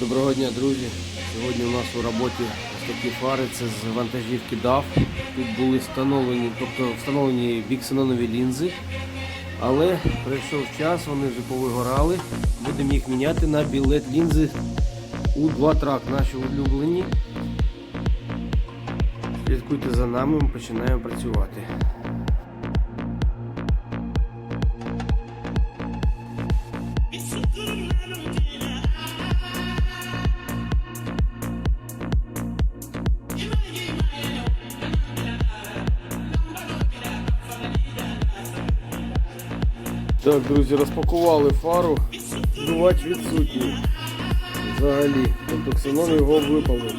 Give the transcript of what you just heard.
Доброго дня, друзі. Сьогодні у нас у роботі ось такі фари, це з вантажівки DAF. Тут були встановлені, тобто встановлені біксенонові лінзи, але прийшов час, вони вже повигорали. Будемо їх міняти на білет лінзи у 2 трак, наші улюблені. Слідкуйте за нами, ми починаємо працювати. Так, друзі, розпакували фару. Дувач відсутній. Взагалі. Тобто ксенон його випали.